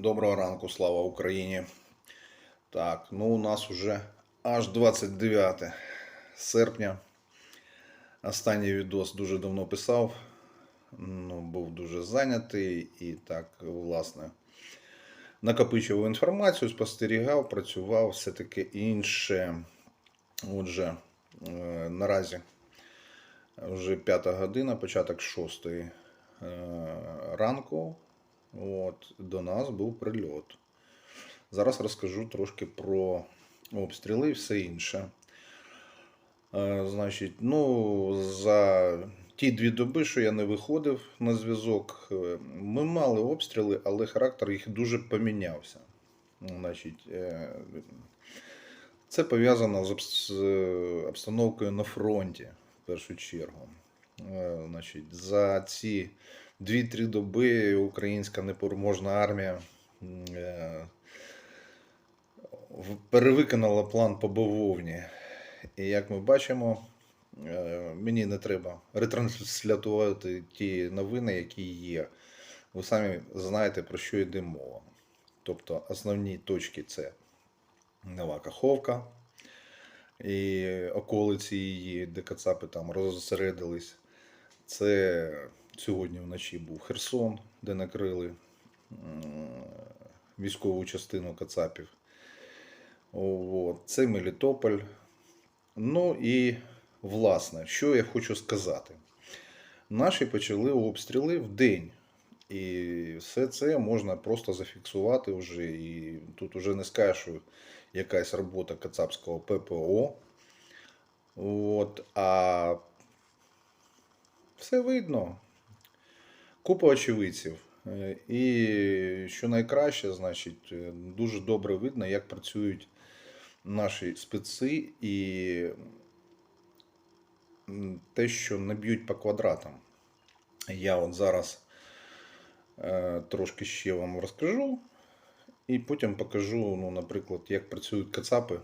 Доброго ранку, слава Україні. Так, ну у нас уже аж 29 серпня. Останній відос дуже давно писав. Ну, був дуже зайнятий і так, власне, накопичував інформацію, спостерігав, працював, все таке інше. Отже, е, наразі вже п'ята година, початок шостої е, ранку. От, до нас був прильот. Зараз розкажу трошки про обстріли і все інше. Е, значить, ну, за ті дві доби, що я не виходив на зв'язок, е, ми мали обстріли, але характер їх дуже помінявся. Значить, е, це пов'язано з обс- з обстановкою на фронті, в першу чергу. Значить, за ці 2-3 доби українська непереможна армія е, перевиконала план по бавовні. І як ми бачимо, е, мені не треба ретранслятувати ті новини, які є. Ви самі знаєте, про що йде мова. Тобто основні точки це Нова Каховка і околиці її, де Кацапи там розсередились. Це сьогодні вночі був Херсон, де накрили військову частину Кацапів. Це Мелітополь. Ну і власне, що я хочу сказати. Наші почали обстріли в день. І все це можна просто зафіксувати вже. І тут вже не скажеш, що якась робота Кацапського ППО. От, а все видно. Купа очевидців. Е, І що найкраще, значить, е, дуже добре видно, як працюють наші спеці і те, що не б'ють по квадратам. Я от зараз е, трошки ще вам розкажу, і потім покажу, ну, наприклад, як працюють кацапи,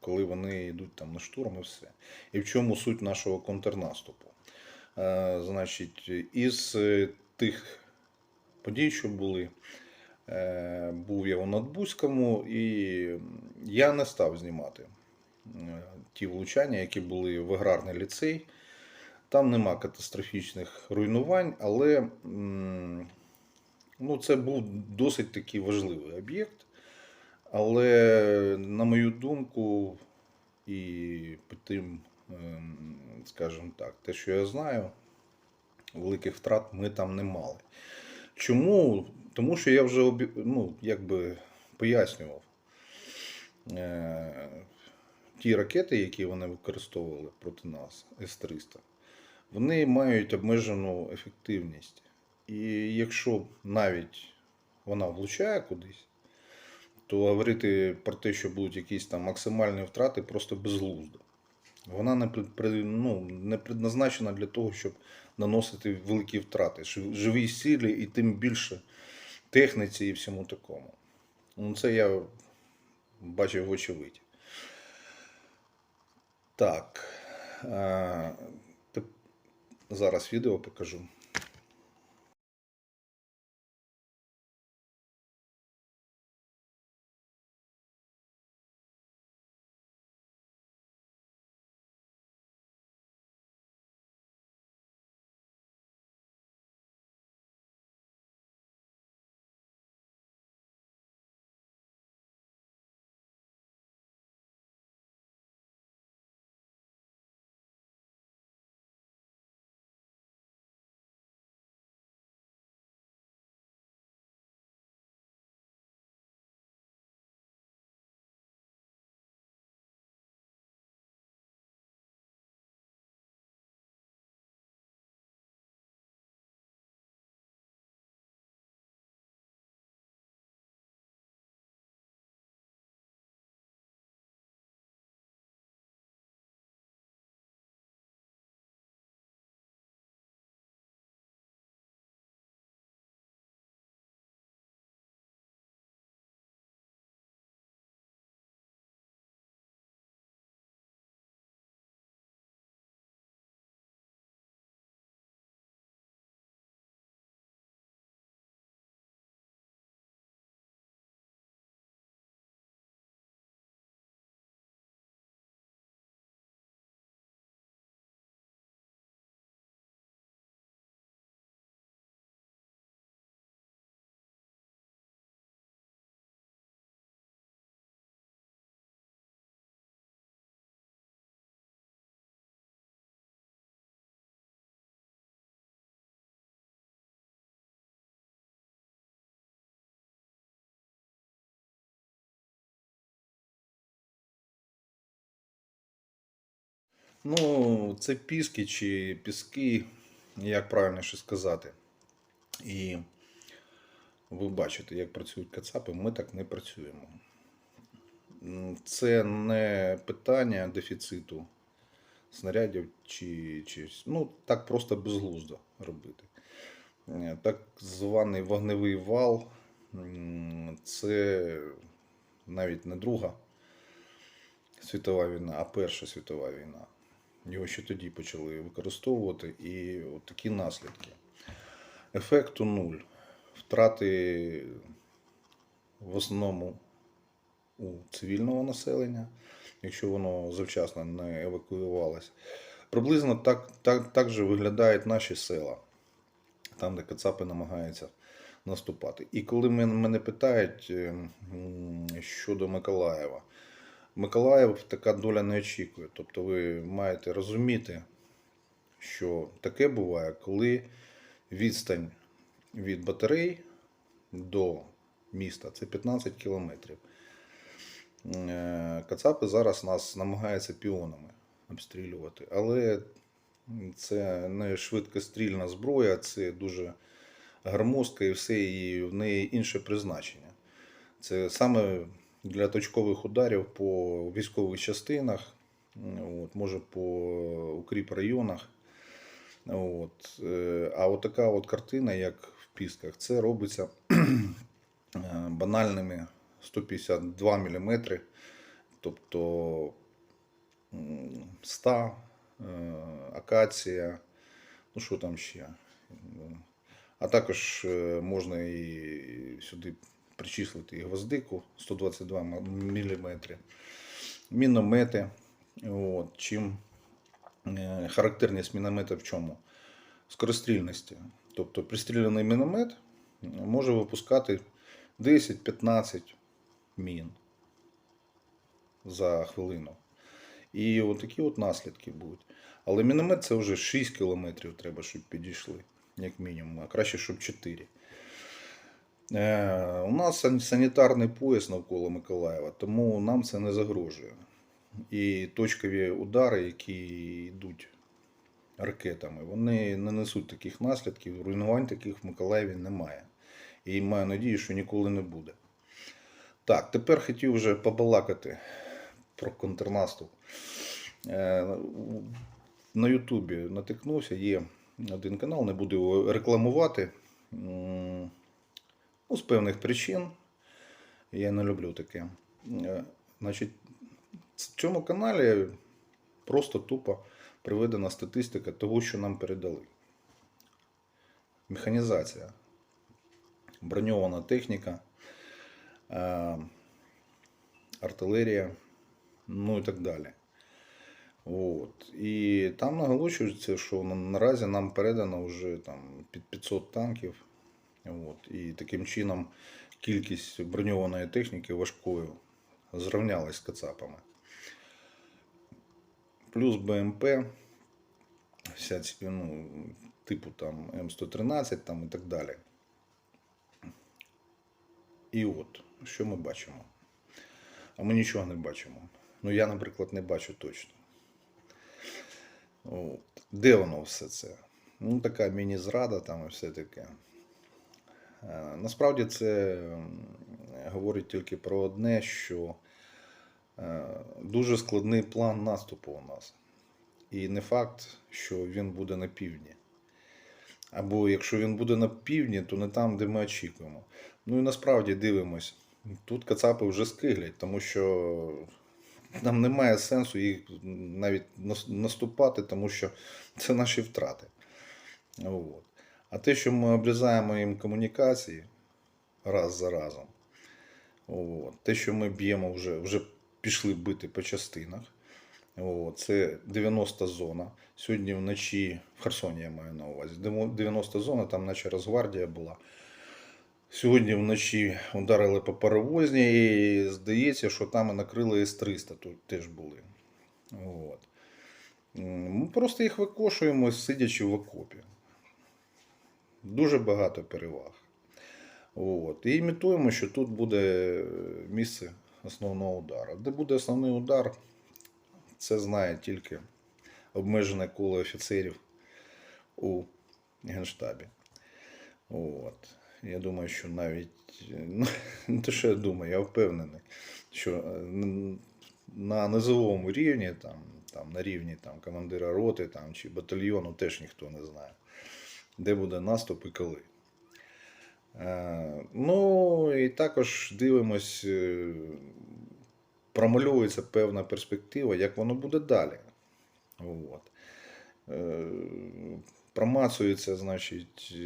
коли вони йдуть там на штурм і все. І в чому суть нашого контрнаступу. Е, Значить, із е, тих подій, що були, е, був я у Надбузькому, і я не став знімати ті влучання, які були в аграрний ліцей. Там нема катастрофічних руйнувань, але ну, це був досить такий важливий об'єкт. Але, на мою думку, і по тим, скажімо так, те, що я знаю, великих втрат ми там не мали. Чому? Тому що я вже ну, якби пояснював. Е, ті ракети, які вони використовували проти нас, С-300, вони мають обмежену ефективність. І якщо навіть вона влучає кудись, то говорити про те, що будуть якісь там максимальні втрати, просто безглуздо. Вона не, ну, не предназначена для того, щоб наносити великі втрати, Живі силі і тим більше техніці і всьому такому. Ну, це я бачив вочевидь. Так. е, Зараз відео покажу. Ну, це піски чи піски, як правильніше сказати. І ви бачите, як працюють кацапи, ми так не працюємо. Це не питання дефіциту снарядів чи, чи ну, так просто безглуздо робити. Е, Так званий вогневий вал це навіть не Друга світова війна, а Перша світова війна. Його ще тоді почали використовувати, і от такі наслідки. Ефекту нуль. Втрати в основному у цивільного населення, якщо воно завчасно не евакуювалося. Приблизно так, так, так же виглядають наші села, там, де Кацапи намагаються наступати. І коли мене питають е, щодо Миколаєва, Миколаїв така доля не очікує. Тобто ви маєте розуміти, що таке буває, коли відстань від батарей до міста це 15 кілометрів. Е, Кацапи зараз нас намагаються піонами обстрілювати, але це не швидкострільна зброя, це дуже громоздка і все, і в неї інше призначення. Це саме для точкових ударів по військових частинах, от, може по укріп районах. От. е, А от така от картина, як в Пісках, це робиться е, банальними 152 мм, тобто ста, е, акація, ну що там ще. А також можна і сюди причислити гвоздику 122 мм, міномети. От, чим е, характерність міномета в чому? Скорострільності. Тобто пристріляний міномет може випускати 10-15 мін за хвилину. І от такі от наслідки будуть. Але міномет це вже 6 кілометрів треба, щоб підійшли, як мінімум, а краще, щоб 4. Е, у нас санітарний пояс навколо Миколаєва, тому нам це не загрожує. І точкові удари, які йдуть ракетами, вони не несуть таких наслідків. Руйнувань таких в Миколаєві немає. І маю надію, що ніколи не буде. Так, тепер хотів вже побалакати про контрнаступ. Е, На Ютубі натикнувся, є один канал, не буду його рекламувати. Ну, з певних причин. Я не люблю таке. Е, Значить, в цьому каналі просто тупо приведена статистика того, що нам передали. Механізація, броньована техніка, е, артилерія, ну і так далі. От. І там наголошується, що наразі нам передано вже там під 500 танків. От. І таким чином кількість броньованої техніки важкою зрівнялась з Кацапами. Плюс БМП, вся ці, ну, типу там М113 там і так далі. І от, що ми бачимо? А ми нічого не бачимо. Ну, я, наприклад, не бачу точно. От. Де воно все це? Ну, така міні-зрада там і все таке. Е, Насправді це говорить тільки про одне, що е, дуже складний план наступу у нас. І не факт, що він буде на півдні. Або якщо він буде на півдні, то не там, де ми очікуємо. Ну і насправді дивимось. Тут кацапи вже скиглять, тому що нам немає сенсу їх навіть наступати, тому що це наші втрати. От. А те, що ми обрізаємо їм комунікації раз за разом, от. те, що ми б'ємо вже, вже пішли бити по частинах, от. це 90 зона. Сьогодні вночі, в Херсоні я маю на увазі, 90 зона, там наче Росгвардія була. Сьогодні вночі ударили по паровозні, і здається, що там і накрили С-300 тут теж були. От. Ми просто їх викошуємо, сидячи в окопі. Дуже багато переваг. От. І імітуємо, що тут буде місце основного удару. Де буде основний удар, це знає тільки обмежене коло офіцерів у Генштабі. От. Я думаю, що навіть ну, не те, що я думаю, я впевнений, що е, на низовому рівні, там, там, на рівні там, командира роти там, чи батальйону теж ніхто не знає, де буде наступ і коли. Е, Ну і також дивимось, е, промальовується певна перспектива, як воно буде далі. От. Е, Промацується, значить,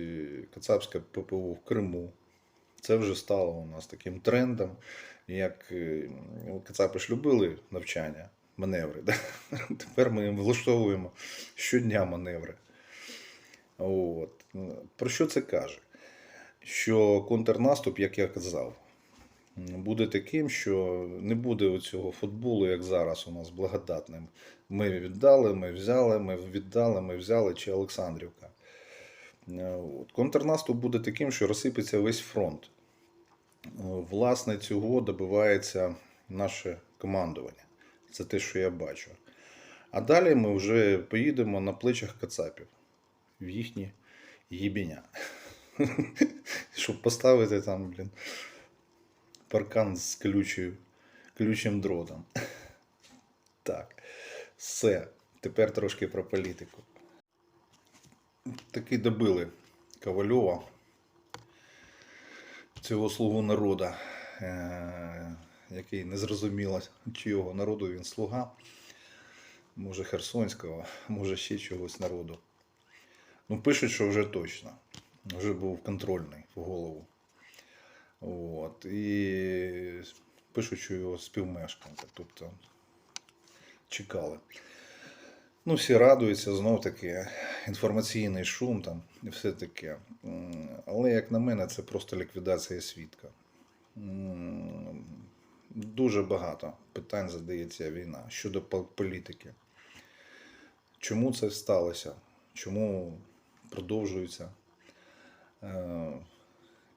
Кацапське ППО в Криму. Це вже стало у нас таким трендом. Як е, Кацапи ж любили навчання, маневри. Да? Тепер ми їм влаштовуємо щодня маневри. От. Про що це каже? Що контрнаступ, як я казав, буде таким, що не буде цього футболу, як зараз у нас благодатним. Ми віддали, ми взяли, ми віддали, ми взяли, чи Олександрівка. От. Контрнаступ буде таким, що розсипеться весь фронт. Власне, цього добивається наше командування. Це те, що я бачу. А далі ми вже поїдемо на плечах кацапів в їхні їбеня. Щоб поставити там, блін, паркан з колючою, колючим дротом. Так, все. Тепер трошки про політику. Таки добили Ковальова, цього слугу народу, е- який не зрозуміло, чийого народу він слуга. Може Херсонського, може ще чогось народу. Ну, пишуть, що вже точно. Вже був контрольний в голову. От. І пишуть, що його співмешканці. Тобто чекали. Ну, всі радуються, знов таки, інформаційний шум там і все таке. Але, як на мене, це просто ліквідація свідка. Дуже багато питань задається війна щодо політики. Чому це сталося? Чому продовжується? Е,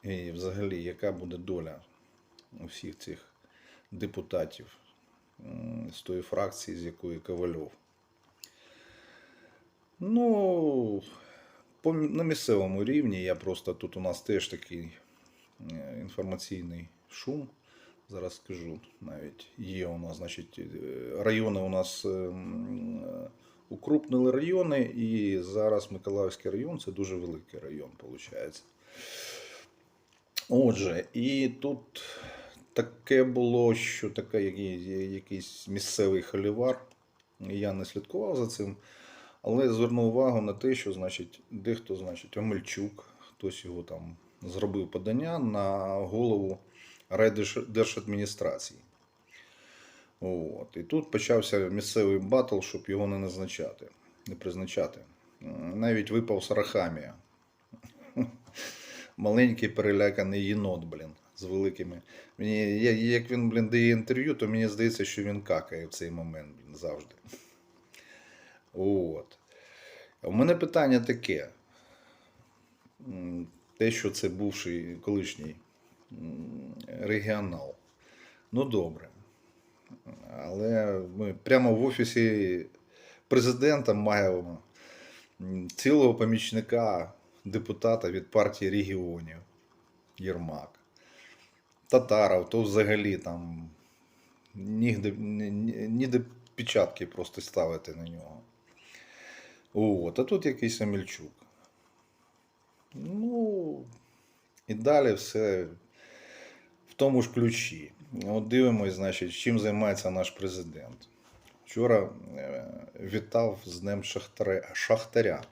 І взагалі, яка буде доля усіх цих депутатів з тої фракції, з якої Ковальов? Ну, на місцевому рівні я просто тут у нас теж такий е, інформаційний шум. Зараз скажу навіть є у нас, значить, е, райони у нас е, м, е, укрупнили райони, і зараз Миколаївський район це дуже великий район, виходить. Отже, і тут таке було, що таке який- якийсь місцевий холівар. Я не слідкував за цим, але звернув увагу на те, що значить, дехто, значить, Омельчук, хтось його там зробив подання на голову райдержадміністрації. От. І тут почався місцевий батл, щоб його не назначати, не призначати. Навіть випав Сарахамія. Маленький переляканий єнот, блін, з великими. Мені, як він, блін, дає інтерв'ю, то мені здається, що він какає в цей момент, блін, завжди. От. У мене питання таке. Те, що це бувший колишній регіонал. Ну, добре. Але ми прямо в офісі президента маємо цілого помічника депутата від партії регіонів Єрмак. Татаров, то взагалі там нігде, ні- ні- ніде печатки просто ставити на нього. От, а тут якийсь Амельчук. Ну, і далі все в тому ж ключі. От дивимось, значить, чим займається наш президент. Вчора е, вітав з Днем Шахтаря.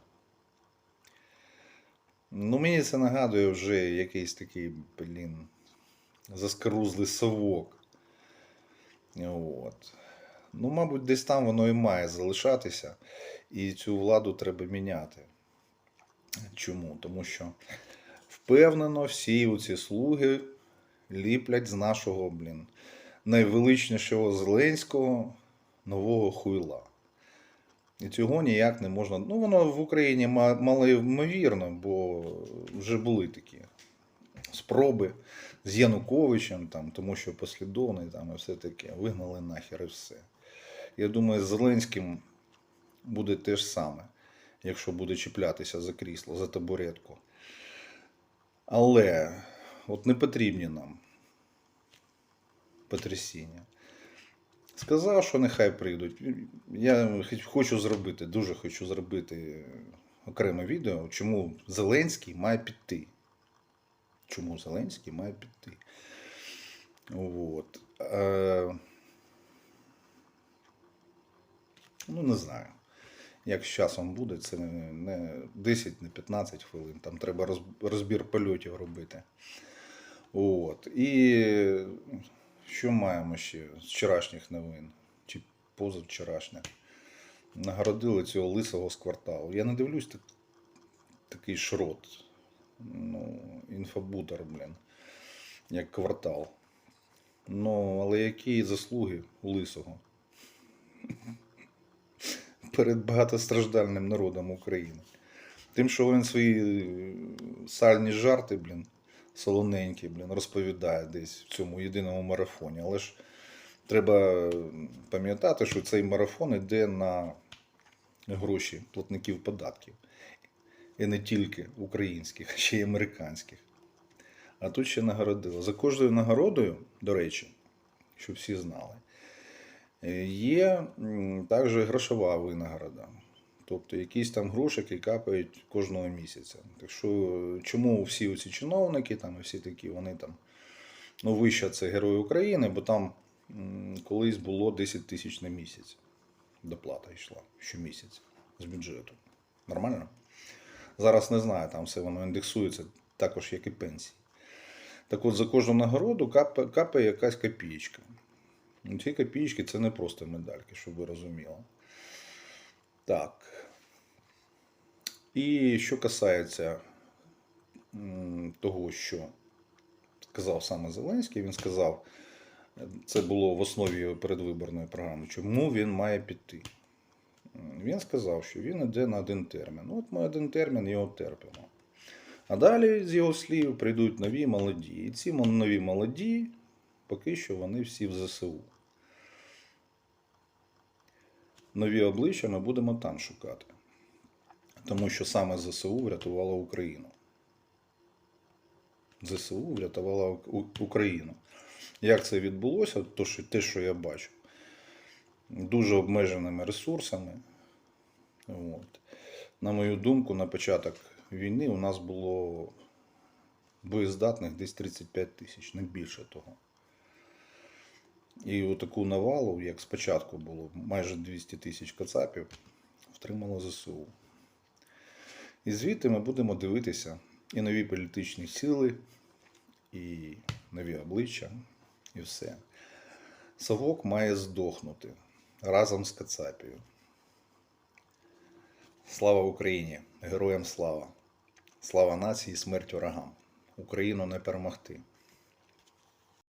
Ну, мені це нагадує вже якийсь такий, блін, заскорузлий совок. От. Ну, мабуть, десь там воно і має залишатися, і цю владу треба міняти. Чому? Тому що впевнено, всі оці слуги ліплять з нашого, блін, найвеличнішого Зеленського нового хуйла. І цього ніяк не можна. Ну, воно в Україні ма- мало ймовірно, бо вже були такі спроби з Януковичем, там, тому що послідовний там, і все таке. Вигнали нахер і все. Я думаю, з Зеленським буде те ж саме, якщо буде чіплятися за крісло, за табуретку. Але от не потрібні нам потрясіння. Сказав, що нехай прийдуть. Я хочу зробити, дуже хочу зробити окреме відео, чому Зеленський має піти. Чому Зеленський має піти. От. Е, ну, не знаю. Як з часом буде, це не, не 10, не 15 хвилин. Там треба розбір польотів робити. От. І що маємо ще з вчорашніх новин? Чи позавчорашніх? Нагородили цього лисого з кварталу. Я не дивлюсь так, такий шрот. Ну, інфобутер, блін, як квартал. Ну, але які заслуги у лисого? Перед багатостраждальним народом України. Тим, що він свої е, сальні жарти, блін, солоненькі, блін, розповідає десь в цьому єдиному марафоні. Але ж треба пам'ятати, що цей марафон йде на гроші платників податків. І не тільки українських, а ще й американських. А тут ще нагородили. За кожною нагородою, до речі, щоб всі знали, е, є також грошова винагорода. Тобто якісь там грошики капають кожного місяця. Так що чому всі оці чиновники, там всі такі, вони там, ну, вища це Герой України, бо там колись було 10 тисяч на місяць. Доплата йшла щомісяця з бюджету. Нормально? Зараз не знаю, там все воно індексується також, як і пенсії. Так от за кожну нагороду капає, капає якась копієчка. Ці копієчки це не просто медальки, щоб ви розуміли. Так. І що касається того, що сказав саме Зеленський, він сказав, це було в основі його передвиборної програми, чому він має піти. Він сказав, що він йде на один термін. От ми один термін його терпимо. А далі, з його слів, прийдуть нові молоді. І ці нові молоді, поки що вони всі в ЗСУ. Нові обличчя ми будемо там шукати. Тому що саме ЗСУ врятувало Україну. ЗСУ врятувала Україну. Як це відбулося? То, що, те, що я бачу, дуже обмеженими ресурсами. От. На мою думку, на початок війни у нас було боєздатних десь 35 тисяч, не більше того. І таку навалу, як спочатку було майже 200 тисяч кацапів, втримало ЗСУ. І звідти ми будемо дивитися і нові політичні сили, і нові обличчя, і все. Совок має здохнути разом з Кацапією. Слава Україні! Героям слава! Слава нації, смерть ворогам! Україну не перемогти!